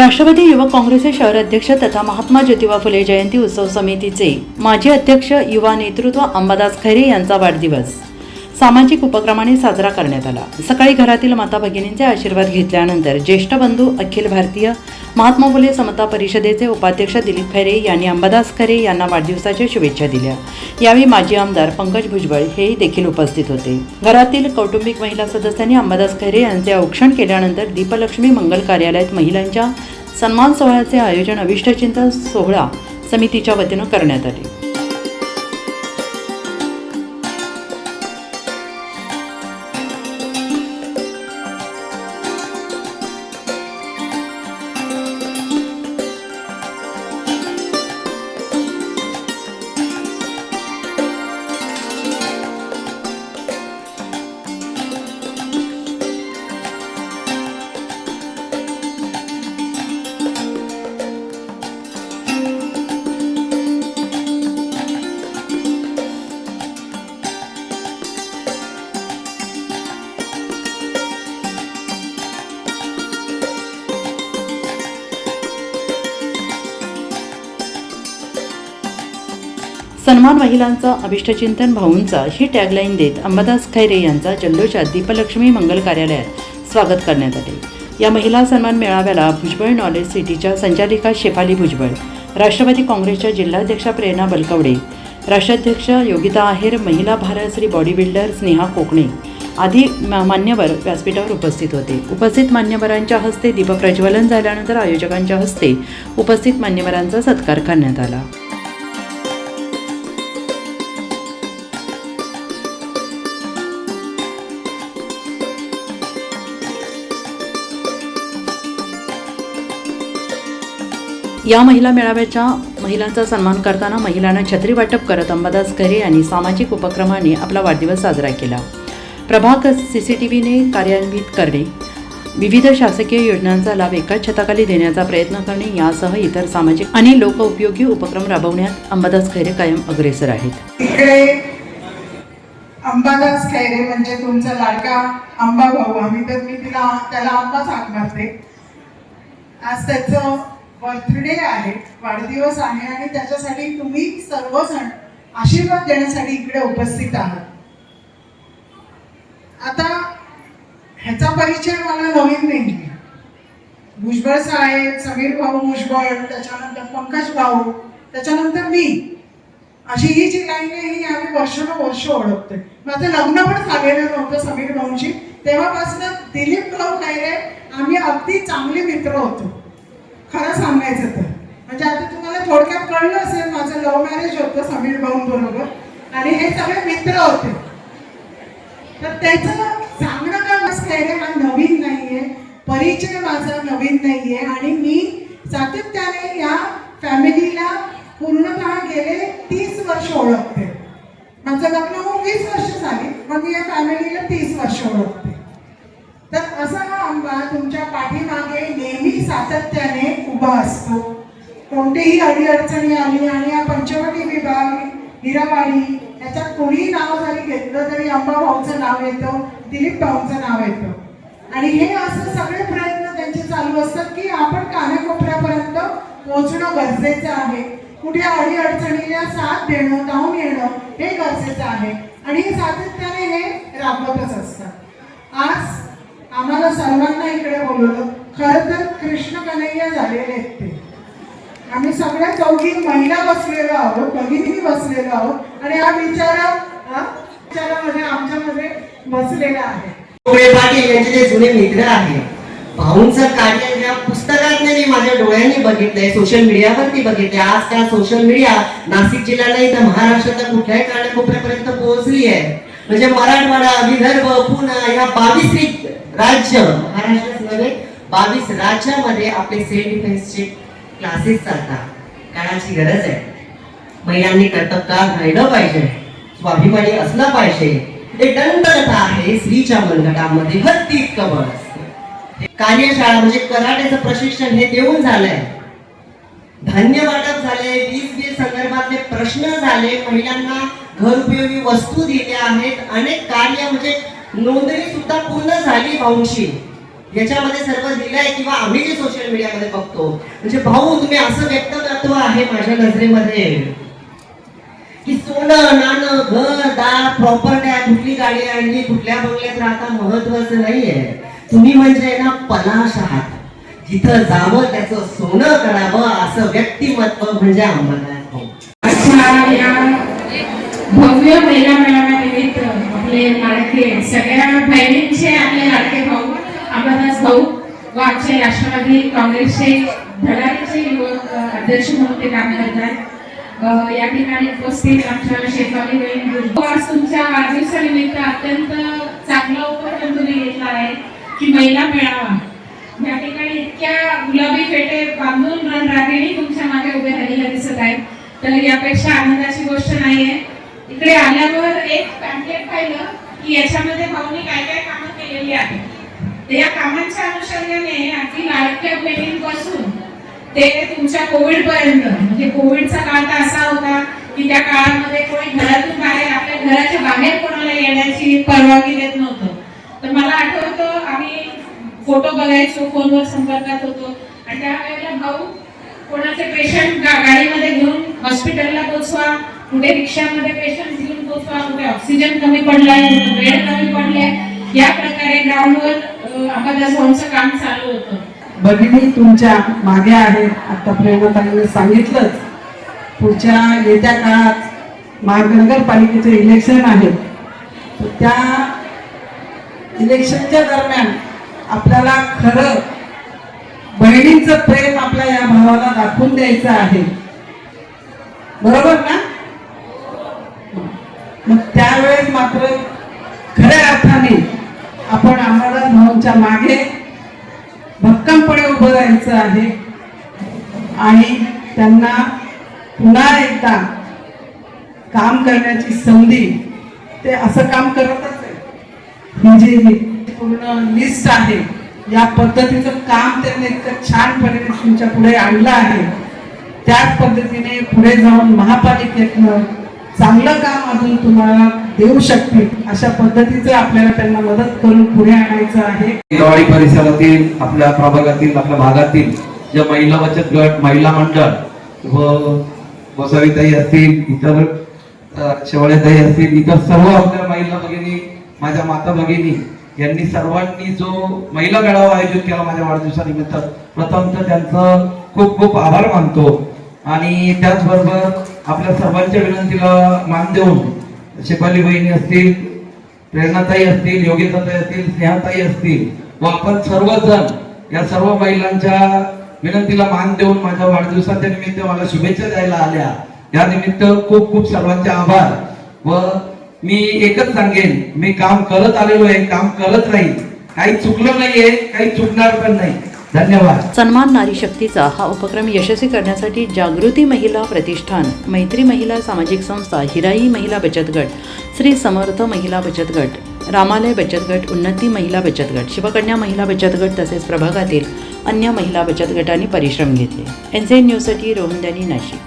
राष्ट्रवादी युवक काँग्रेसचे शहर अध्यक्ष तथा महात्मा ज्योतिबा फुले जयंती उत्सव समितीचे माजी अध्यक्ष युवा नेतृत्व अंबादास खैरे यांचा वाढदिवस. सामाजिक उपक्रमाने साजरा करण्यात आला. सकाळी घरातील माता भगिनींचे आशीर्वाद घेतल्यानंतर ज्येष्ठ बंधू अखिल भारतीय महात्मा फुले समता परिषदेचे उपाध्यक्ष दिलीप खैरे यांनी अंबादास खरे यांना वाढदिवसाच्या शुभेच्छा दिल्या. यावेळी माजी आमदार पंकज भुजबळ हेही देखील उपस्थित होते. घरातील कौटुंबिक महिला सदस्यांनी अंबादास खैरे यांचे औक्षण केल्यानंतर दीपलक्ष्मी मंगल कार्यालयात महिलांच्या सन्मान सोहळ्याचे आयोजन अविष्टचिंतन सोहळा समितीच्या वतीनं करण्यात आले. सन्मान महिलांचा अभिष्टचिंतन भाऊंचा ही टॅगलाईन देत अंबादास खैरे यांचा जल्लोषात दीपलक्ष्मी मंगल कार्यालयात स्वागत करण्यात आले. या महिला सन्मान मेळाव्याला भुजबळ नॉलेज सिटीच्या संचालिका शेफाली भुजबळ राष्ट्रवादी काँग्रेसच्या जिल्हाध्यक्षा प्रेरणा बलकवडे राष्ट्राध्यक्ष योगिता आहेर महिला भारत श्री बॉडी बिल्डर स्नेहा कोकणे आदी मान्यवर व्यासपीठावर उपस्थित होते. उपस्थित मान्यवरांच्या हस्ते दीपप्रज्वलन झाल्यानंतर आयोजकांच्या हस्ते उपस्थित मान्यवरांचा सत्कार करण्यात आला. या महिला मेळाव्याच्या महिलांचा सन्मान करताना महिलांना छत्री वाटप करत अंबादास खरे यांनी सामाजिक उपक्रमाने आपला वाढदिवस साजरा केला. प्रभाग सी सी टी व्हीने कार्यान्वित करणे. विविध शासकीय योजनांचा लाभ एकाच छताखाली देण्याचा प्रयत्न करणे यासह इतर सामाजिक आणि लोकउपयोगी उपक्रम राबवण्यात अंबादास खैरे कायम अग्रेसर आहेत. इकडे अंबादास खैरे म्हणजे तुमचा लाडका भाऊ आम्ही तर मी तिला त्याला आंबाच हाक मारते आज त्याचं बर्थडे आहे वाढदिवस आहे आणि त्याच्यासाठी तुम्ही सर्वजण आशीर्वाद देण्यासाठी इकडे उपस्थित आहात. आता ह्याचा परिचय मला नवीन नाही भुजबळ साहेब समीर भाऊ भुजबळ त्याच्यानंतर पंकज भाऊ त्याच्यानंतर मी. अशी ही जी लाईन आहे ही आम्ही वर्षानुवर्ष ओळखतोय. माझं लग्न पण झालेलं नव्हतं समीर भाऊंशी. तेव्हापासून दिलीप भाऊ खैरे आम्ही अगदी चांगले मित्र होतो. खरं सांगायचं तर. म्हणजे आता तुम्हाला थोडक्यात कळलं असेल माझं लव्ह मॅरेज होतं समीर भाऊंबरोबर आणि हे सगळे मित्र होते. तर त्याचं सांगणं का बस खैरे हा नवीन नाहीये. परिचय माझा नवीन नाहीये. आणि मी सातत्याने या फॅमिलीला पूर्णतः गेले तीस वर्ष ओळखते. माझं लग्न होऊन वीस वर्ष झाली. मग मी या फॅमिलीला तीस वर्ष ओळखते. तर तुमच्या पाठीमागे नेहमी सातत्याने उभा असतो. कोणतीही अडीअडचणी आली आणि या पंचवटी विभाग हिरावाडी याच्यात कोणीही नाव जरी घेतलं तरी अंबा भाऊचं नाव येतं दिलीप भाऊचं नाव येतं. आणि हे असं सगळे प्रयत्न त्यांचे चालू असतात की आपण कानाकोपऱ्यापर्यंत पोहोचणं गरजेचं आहे. कुठे अडीअडचणीला साथ देणं धावून येणं हे गरजेचं आहे. आणि हे सातत्याने हे राबवतच असतात. आज आम्हाला सर्वांना इकडे बोलवलं. खरं तर कृष्ण कन्हैया झालेले आहेत ते. आम्ही सगळ्या चौघी महिला बसलेलो आहोत भगिनी बसलेलो आहोत. आणि हा विचारा विचारामध्ये आमच्यामध्ये बसलेला आहे. पाटील यांचे जे जुने मित्र आहेत भाऊंचं कार्य या पुस्तकात मी माझ्या डोळ्यांनी बघितलंय सोशल मीडियावरती बघितले आज त्या सोशल मीडिया नाशिक जिल्ह्याला तर महाराष्ट्राच्या कुठल्याही कानाकोपऱ्यापर्यंत पोहोचली आहे म्हणजे मराठवाडा विदर्भ पुणे या बावीस राज्य महाराष्ट्रात नव्हे बावीस राज्यामध्ये आपले सेल्फ डिफेन्सचे क्लासेस चालतात. काळाची गरज आहे. महिलांनी कर्तबगार राहिलं पाहिजे. स्वाभिमानी असलं पाहिजे. ते दंडकथा आहे स्त्रीच्या मनगटामध्ये. भरती कवळ असते. कार्यशाळा म्हणजे कराटेचं प्रशिक्षण हे देऊन झालंय. धान्य वाटप झाले वीज बिल संदर्भातले प्रश्न झाले. महिलांना घरउपयोगी वस्तू दिल्या आहेत. अनेक कार्य म्हणजे नोंदणी सुद्धा पूर्ण झाली भाऊंशी याच्यामध्ये सर्व दिलंय किंवा आम्ही जे सोशल मीडियामध्ये बघतो म्हणजे भाऊ तुम्ही असं व्यक्तिमत्व आहे माझ्या नजरेमध्ये. की सोनं नाणं घर दार प्रॉपर्टी कुठली गाडी आणली कुठल्या बंगल्यात राहता महत्वाचं नाहीये. तुम्ही म्हणजे ना पलाश आहात. जिथं जावं त्याचं सोनं करावं असं व्यक्तिमत्व म्हणजे आम्हाला भव्य महिला मेळाव्यानिमित्त लाडके सगळ्या बहिणींचे आपले लाडके भाऊ अंबादास भाऊ व आमचे राष्ट्रवादी काँग्रेसचे धडारीचे युवक अध्यक्ष म्हणून ते काम करतात. या ठिकाणी उपस्थित आमच्या शेतकरी बहीण तुमच्या आज तुमच्या वाढदिवसानिमित्त अत्यंत चांगला उपक्रम तुम्ही घेतला आहे की महिला मेळावा. या ठिकाणी इतक्या गुलाबी फेटे बांधून रणरागिणी तुमच्या मागे उभे राहिलेल्या दिसत आहेत. तर यापेक्षा आनंदाची गोष्ट नाहीये. इकडे आल्यावर एक पॅम्पलेट पाहिलं की याच्यामध्ये भाऊनी काय काय कामं केलेली आहेत. या कामांच्या अनुषंगाने अगदी लाडक्या बहिणींपासून ते तुमच्या कोविड पर्यंत म्हणजे कोविडचा काळ तर असा होता की त्या काळामध्ये कोणी घरातून बाहेर आपल्या घराच्या बाहेर कोणाला येण्याची परवानगी देत नव्हतं. तर मला आठवतं आम्ही फोटो बघायचो फोनवर संपर्कात होतो. आणि त्यावेळेला भाऊ कोणाचे पेशंट गाडीमध्ये घेऊन हॉस्पिटलला पोचवा कुठे रिक्षामध्ये पेशंट घेऊन पोचवा कुठे ऑक्सिजन कमी पडलाय बेड कमी पडले या प्रकारे ग्राउंडवर अंबादास भाऊंचं काम चालू होतं. भगिनी तुमच्या मागे आहेत आता प्रेरणाताईने सांगितलंच पुढच्या येत्या काळात महानगरपालिकेचे इलेक्शन आहे. त्या इलेक्शनच्या दरम्यान आपल्याला खरं बहिणींचं प्रेम आपल्या या भावाला दाखवून द्यायचं आहे. बरोबर ना? मग त्यावेळेस मात्र खऱ्या अर्थाने आपण आम्हाला भाऊंच्या मागे भक्कमपणे उभं राहायचं आहे. आणि त्यांना पुन्हा एकदा काम करण्याची संधी ते असं काम करतच आहे ही जी पूर्ण लिस्ट आहे. या पद्धतीचं काम त्यांनी इतकं छानपणे तुमच्यापुढे आणलं आहे. त्याच पद्धतीने पुढे जाऊन महापालिकेतनं चांगलं काम अजून तुम्हाला देऊ शकतील. अशा पद्धतीचे आपल्याला त्यांना मदत करून पुढे आणायचं आहे. दिवाळी परिसरातील आपल्या प्रभागातील आपल्या भागातील ज्या महिला बचत गट महिला मंडळ व गोसावीताई असतील इतर अ, शेवळेताई असतील इतर सर्व आपल्या महिला भगिनी माझ्या माता भगिनी यांनी सर्वांनी जो महिला मेळावा आयोजित केला माझ्या वाढदिवसानिमित्त प्रथम तर त्यांचं खूप खूप आभार मानतो. आणि त्याचबरोबर आपल्या सर्वांच्या विनंतीला मान देऊन शेफाली बहिणी असतील प्रेरणाताई असतील योगिताताई असतील स्नेहाताई असतील व आपण सर्वजण या सर्व महिलांच्या विनंतीला मान देऊन माझ्या वाढदिवसाच्या निमित्त मला शुभेच्छा द्यायला आल्या. या निमित्त खूप खूप सर्वांचे आभार. व मी एकच सांगेन मी काम करत आलेलो आहे काम करत राहील काही चुकलं नाहीये काही चुकणार पण नाही. धन्यवाद. सन्मान नारी शक्तीचा हा उपक्रम यशस्वी करण्यासाठी जागृती महिला प्रतिष्ठान मैत्री महिला सामाजिक संस्था हिराई महिला बचत गट श्री समर्थ महिला बचत गट रामालय बचत गट उन्नती महिला बचत गट शिवकन्या महिला बचत गट तसेच प्रभागातील अन्य महिला बचत गटांनी परिश्रम घेतले. एन न्यूजसाठी रोहन नाशिक.